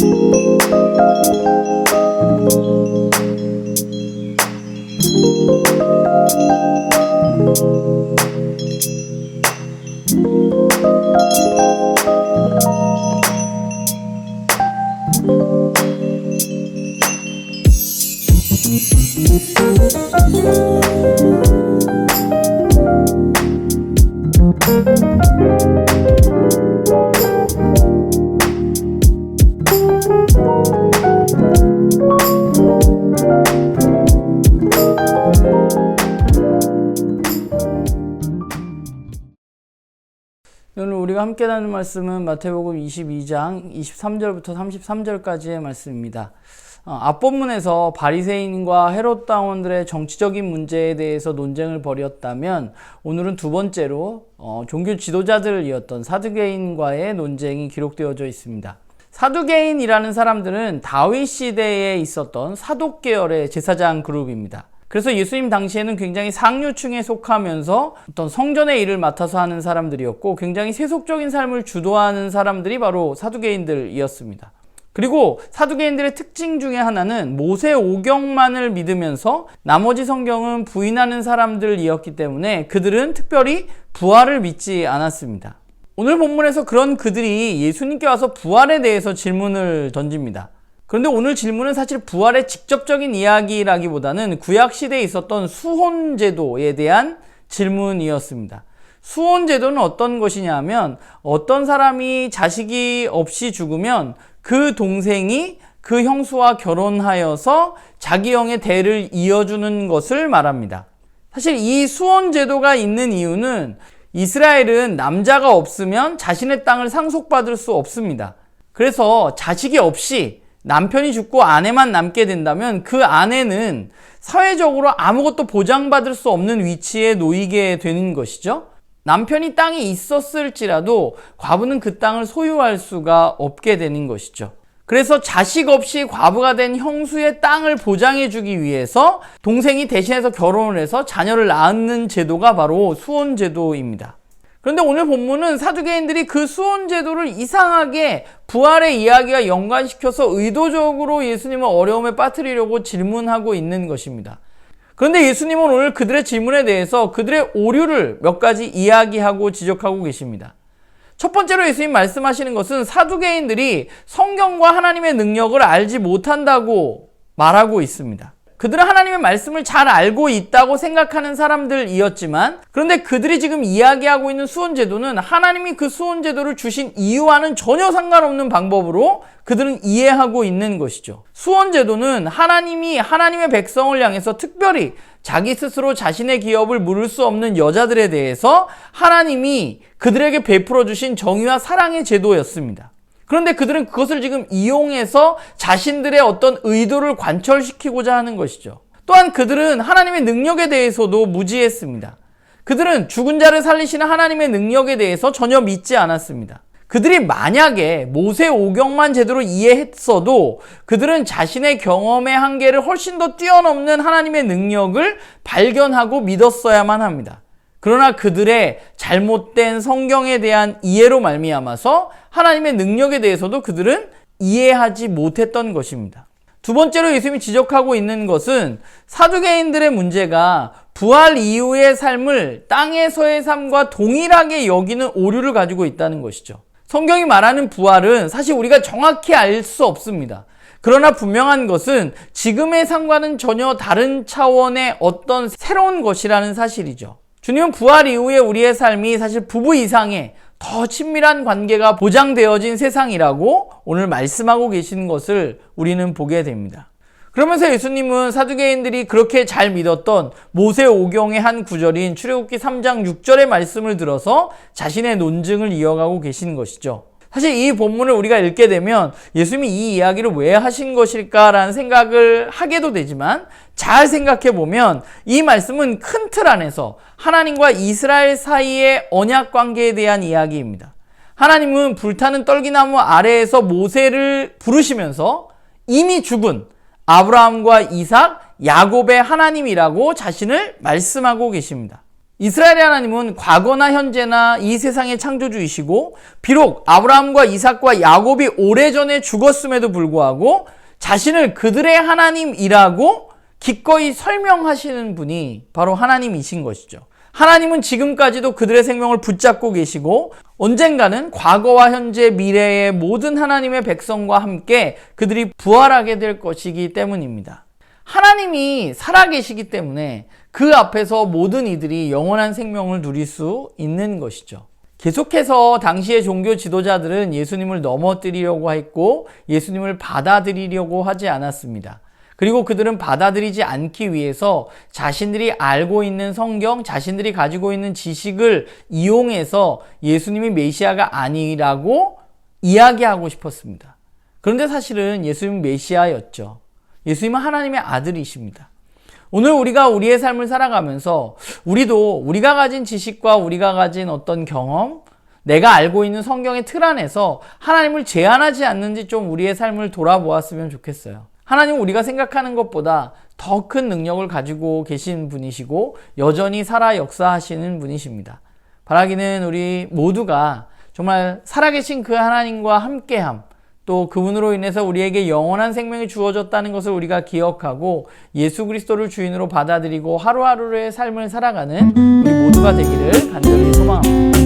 오늘 우리가 함께 나눌 말씀은 마태복음 22장 23절부터 33절까지의 말씀입니다. 어, 앞본문에서 바리새인과 헤롯 당원들의 정치적인 문제에 대해서 논쟁을 벌였다면 오늘은 두 번째로 어, 종교 지도자들이었던 사두개인과의 논쟁이 기록되어져 있습니다. 사두개인이라는 사람들은 다윗 시대에 있었던 사독 계열의 제사장 그룹입니다. 그래서 예수님 당시에는 굉장히 상류층에 속하면서 어떤 성전의 일을 맡아서 하는 사람들이었고 굉장히 세속적인 삶을 주도하는 사람들이 바로 사두개인들이었습니다. 그리고 사두개인들의 특징 중에 하나는 모세 오경만을 믿으면서 나머지 성경은 부인하는 사람들이었기 때문에 그들은 특별히 부활을 믿지 않았습니다. 오늘 본문에서 그런 그들이 예수님께 와서 부활에 대해서 질문을 던집니다. 그런데 오늘 질문은 사실 부활의 직접적인 이야기라기보다는 구약 시대에 있었던 수혼 제도에 대한 질문이었습니다. 수혼 제도는 어떤 것이냐면 어떤 사람이 자식이 없이 죽으면 그 동생이 그 형수와 결혼하여서 자기 형의 대를 이어주는 것을 말합니다. 사실 이 수혼 제도가 있는 이유는 이스라엘은 남자가 없으면 자신의 땅을 상속받을 수 없습니다. 그래서 자식이 없이 남편이 죽고 아내만 남게 된다면 그 아내는 사회적으로 아무것도 보장받을 수 없는 위치에 놓이게 되는 것이죠. 남편이 땅이 있었을지라도 과부는 그 땅을 소유할 수가 없게 되는 것이죠. 그래서 자식 없이 과부가 된 형수의 땅을 보장해 주기 위해서 동생이 대신해서 결혼을 해서 자녀를 낳는 제도가 바로 수혼 제도입니다. 그런데 오늘 본문은 사두개인들이 그 수혼 제도를 이상하게 부활의 이야기와 연관시켜서 의도적으로 예수님을 어려움에 빠뜨리려고 질문하고 있는 것입니다. 그런데 예수님은 오늘 그들의 질문에 대해서 그들의 오류를 몇 가지 이야기하고 지적하고 계십니다. 첫 번째로 예수님 말씀하시는 것은 사두개인들이 성경과 하나님의 능력을 알지 못한다고 말하고 있습니다. 그들은 하나님의 말씀을 잘 알고 있다고 생각하는 사람들이었지만 그런데 그들이 지금 이야기하고 있는 수혼제도는 하나님이 그 수혼제도를 주신 이유와는 전혀 상관없는 방법으로 그들은 이해하고 있는 것이죠. 수혼제도는 하나님이 하나님의 백성을 향해서 특별히 자기 스스로 자신의 기업을 물을 수 없는 여자들에 대해서 하나님이 그들에게 베풀어 주신 정의와 사랑의 제도였습니다. 그런데 그들은 그것을 지금 이용해서 자신들의 어떤 의도를 관철시키고자 하는 것이죠. 또한 그들은 하나님의 능력에 대해서도 무지했습니다. 그들은 죽은 자를 살리시는 하나님의 능력에 대해서 전혀 믿지 않았습니다. 그들이 만약에 모세 오경만 제대로 이해했어도 그들은 자신의 경험의 한계를 훨씬 더 뛰어넘는 하나님의 능력을 발견하고 믿었어야만 합니다. 그러나 그들의 잘못된 성경에 대한 이해로 말미암아서 하나님의 능력에 대해서도 그들은 이해하지 못했던 것입니다. 두 번째로 예수님이 지적하고 있는 것은 사두개인들의 문제가 부활 이후의 삶을 땅에서의 삶과 동일하게 여기는 오류를 가지고 있다는 것이죠. 성경이 말하는 부활은 사실 우리가 정확히 알 수 없습니다. 그러나 분명한 것은 지금의 삶과는 전혀 다른 차원의 어떤 새로운 것이라는 사실이죠. 주님은 부활 이후에 우리의 삶이 사실 부부 이상의 더 친밀한 관계가 보장되어진 세상이라고 오늘 말씀하고 계시는 것을 우리는 보게 됩니다. 그러면서 예수님은 사두개인들이 그렇게 잘 믿었던 모세 오경의 한 구절인 출애굽기 3장 6절의 말씀을 들어서 자신의 논증을 이어가고 계시는 것이죠. 사실 이 본문을 우리가 읽게 되면 예수님이 이 이야기를 왜 하신 것일까라는 생각을 하게도 되지만 잘 생각해 보면 이 말씀은 큰 틀 안에서 하나님과 이스라엘 사이의 언약 관계에 대한 이야기입니다. 하나님은 불타는 떨기나무 아래에서 모세를 부르시면서 이미 죽은 아브라함과 이삭, 야곱의 하나님이라고 자신을 말씀하고 계십니다. 이스라엘의 하나님은 과거나 현재나 이 세상의 창조주이시고 비록 아브라함과 이삭과 야곱이 오래전에 죽었음에도 불구하고 자신을 그들의 하나님이라고 기꺼이 설명하시는 분이 바로 하나님이신 것이죠. 하나님은 지금까지도 그들의 생명을 붙잡고 계시고 언젠가는 과거와 현재 미래의 모든 하나님의 백성과 함께 그들이 부활하게 될 것이기 때문입니다. 하나님이 살아계시기 때문에 그 앞에서 모든 이들이 영원한 생명을 누릴 수 있는 것이죠. 계속해서 당시의 종교 지도자들은 예수님을 넘어뜨리려고 했고 예수님을 받아들이려고 하지 않았습니다. 그리고 그들은 받아들이지 않기 위해서 자신들이 알고 있는 성경, 자신들이 가지고 있는 지식을 이용해서 예수님이 메시아가 아니라고 이야기하고 싶었습니다. 그런데 사실은 예수님은 메시아였죠. 예수님은 하나님의 아들이십니다. 오늘 우리가 우리의 삶을 살아가면서 우리도 우리가 가진 지식과 우리가 가진 어떤 경험, 내가 알고 있는 성경의 틀 안에서 하나님을 제한하지 않는지 좀 우리의 삶을 돌아보았으면 좋겠어요. 하나님은 우리가 생각하는 것보다 더 큰 능력을 가지고 계신 분이시고 여전히 살아 역사하시는 분이십니다. 바라기는 우리 모두가 정말 살아계신 그 하나님과 함께함, 또 그분으로 인해서 우리에게 영원한 생명이 주어졌다는 것을 우리가 기억하고 예수 그리스도를 주인으로 받아들이고 하루하루의 삶을 살아가는 우리 모두가 되기를 간절히 소망합니다.